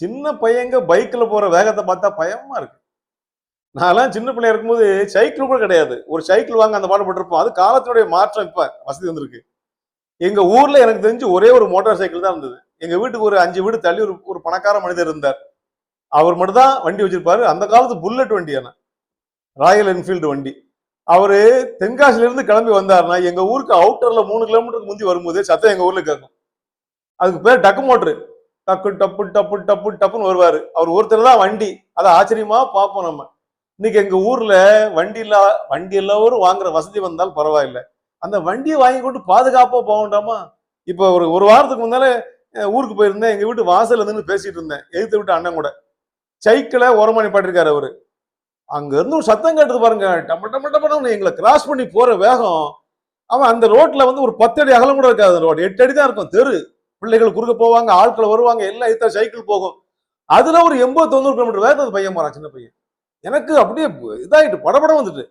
சின்ன பையங்க பைக்ல போற வேகத்தை பார்த்தா பயமா இருக்கு. நான்லாம் சின்ன பிள்ளையா இருக்கும்போது சைக்கிள் கூட கிடையாது. ஒரு சைக்கிள் வாங்க அந்த பாடுபட்டிருப்போம் அது காலத்தினுடைய மாற்றம் இப்போ வசதி வந்திருக்கு. எங்க ஊர்ல எனக்கு தெரிஞ்சு ஒரே ஒரு மோட்டார் சைக்கிள் தான் இருந்தது. எங்க வீட்டுக்கு ஒரு அஞ்சு வீடு தள்ளி ஒரு ஒரு பணக்கார மனிதர் இருந்தார். அவர் மட்டும் தான் வண்டி வச்சிருப்பாரு. அந்த காலத்து புல்லட் வண்டி என்ன ராயல் என்ஃபீல்டு வண்டி. அவர் தென்காசிலேருந்து கிளம்பி வந்தார்னா எங்கள் ஊருக்கு அவுட்டரில் மூணு கிலோமீட்டருக்கு முந்தி வரும்போது சத்தம் எங்கள் ஊரில் கேட்கும். அதுக்கு பேர் டக்கு மோட்ரு. டக்கு டப்பு டப்பு டப்பு டப்புன்னு வருவாரு. அவர் ஒருத்தர் தான் வண்டி. அதை ஆச்சரியமா பார்ப்போம் நம்ம. இன்னைக்கு எங்க ஊர்ல வண்டி இல்லா வண்டி எல்லாரும் வாங்குற வசதி வந்தால் பரவாயில்லை. அந்த வண்டியை வாங்கி கொண்டு பாதுகாப்பா போக வேண்டாமா? இப்போ ஒரு ஒரு வாரத்துக்கு முன்னாலே ஊருக்கு போயிருந்தேன். எங்க வீட்டு வாசல்ல நின்று பேசிட்டு இருந்தேன். எதிர்த்து விட்டு அண்ணன் கூட. சைக்கிளை ஓரமா பாட்டிருக்காரு அவரு. அங்க இருந்து ஒரு சத்தம் கேட்டது பாருங்க. டம்ம டம்ம டம்மன்னு எங்களை கிராஸ் பண்ணி போற வேகம். அவன் அந்த ரோட்ல வந்து ஒரு பத்து அடி அகலம் கூட இருக்காது ரோடு எட்டு அடி தான் இருக்கும். தெரு. பிள்ளைகள் குறுக்க போவாங்க ஆட்கள் வருவாங்க எல்லாம் எடுத்தா சைக்கிள் போகும். அதுல ஒரு எண்பது தொண்ணூறு கிலோமீட்டர் வேகத்துல அந்த பையன் போறான் சின்ன பையன். எனக்கு அப்படியே இதாயிட்டு படபடம் வந்துட்டு.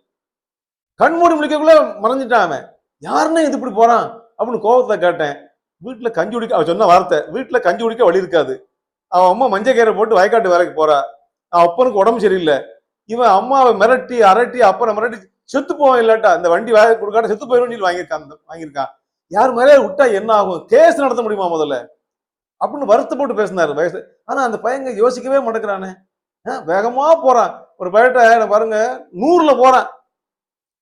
கண் மூடி முடிக்கக்குள்ள மறைஞ்சிட்டான் அவன். யாருன்னு இது இப்படி போறான்? அப்படின்னு கோபத்தை கேட்டேன். வீட்டுல கஞ்சி குடிக்க அவன் சொன்ன வார்த்தை வீட்டுல கஞ்சி குடிக்க வழி இருக்காது. அவன் அம்மா மஞ்சள் கீரை போட்டு வயக்காட்டு வேலைக்கு போறா. அவன் அப்பனுக்கு உடம்பு சரியில்லை. இவன் அம்மாவை மிரட்டி அரட்டி அப்பனை மிரட்டி செத்து போவான் இல்லாட்டா இந்த வண்டி வேலை கொடுக்காட்ட செத்து போயிடும் வாங்கியிருக்கான் அந்த- வாங்கியிருக்கான். யார் மேலே விட்டா என்ன ஆகும்? கேஸ் நடத்த முடியுமா முதல்ல? அப்படின்னு வருத்தப்பட்டு பேசினாரு வயசு. ஆனா அந்த பையங்க யோசிக்கவே மாட்டேங்கிறானே. வேகமா போறான். ஒரு பயிட்ட பாருங்க நூறுல போறான்.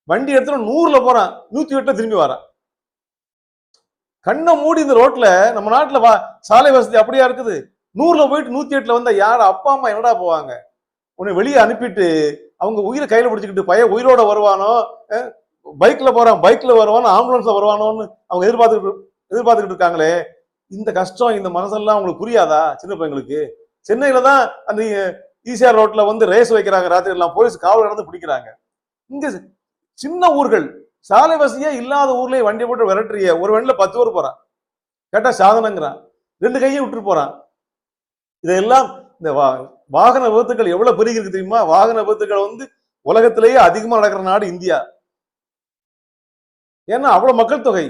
வண்டி எடுத்துட்டு நூறுல போறான். நூத்தி எட்டுல திரும்பி வரான். கண்ணை மூடி இந்த ரோட்ல நம்ம நாட்டுல வா சாலை வசதி அப்படியா இருக்குது? நூறுல போயிட்டு நூத்தி எட்டுல வந்தா யார் அப்பா அம்மா என்னடா போவாங்க? உன்னை வெளியே அனுப்பிட்டு அவங்க உயிரை கையில பிடிச்சிக்கிட்டு பையன் உயிரோட வருவானோ? பைக்கில் போகிறான் பைக்கில் வருவானோ ஆம்புலன்ஸில் வருவானோன்னு அவங்க எதிர்பார்த்துக்கிட்டு எதிர்பார்த்துக்கிட்டு இருக்காங்களே இந்த கஷ்டம் இந்த மனசெல்லாம் அவங்களுக்கு புரியாதா சின்ன பையங்களுக்கு? சென்னையில் தான் அந்த ஈசிஆர் ரோட்டில் வந்து ரேஸ் வைக்கிறாங்க ராத்திரி எல்லாம் போலீஸ் காவல் நடந்து பிடிக்கிறாங்க. இங்கே சின்ன ஊர்கள் சாலை வசதியே இல்லாத ஊர்லேயே வண்டி போட்டு விரட்டுறிய ஒரு வண்டியில் பத்து பேர் போகிறான் கேட்டால் சாதனங்கிறான். ரெண்டு கையும் விட்டுட்டு போகிறான் இதெல்லாம் இந்த வா வாகன விபத்துக்கள் எவ்வளோ பெருகி இருக்கு தெரியுமா? வாகன விபத்துக்கள் வந்து உலகத்திலேயே அதிகமாக நடக்கிற நாடு இந்தியா. ஏன்னா அவ்வளோ மக்கள் தொகை.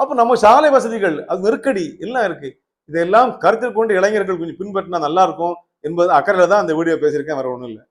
அப்போ நம்ம சாலை வசதிகள் அது நெருக்கடி எல்லாம் இருக்கு. இதெல்லாம் கருத்தில் கொண்டு இளைஞர்கள் கொஞ்சம் பின்பற்றினா நல்லா இருக்கும் என்பது அக்கறையில் தான் அந்த வீடியோ பேசியிருக்கேன் வேற ஒன்றும் இல்லை.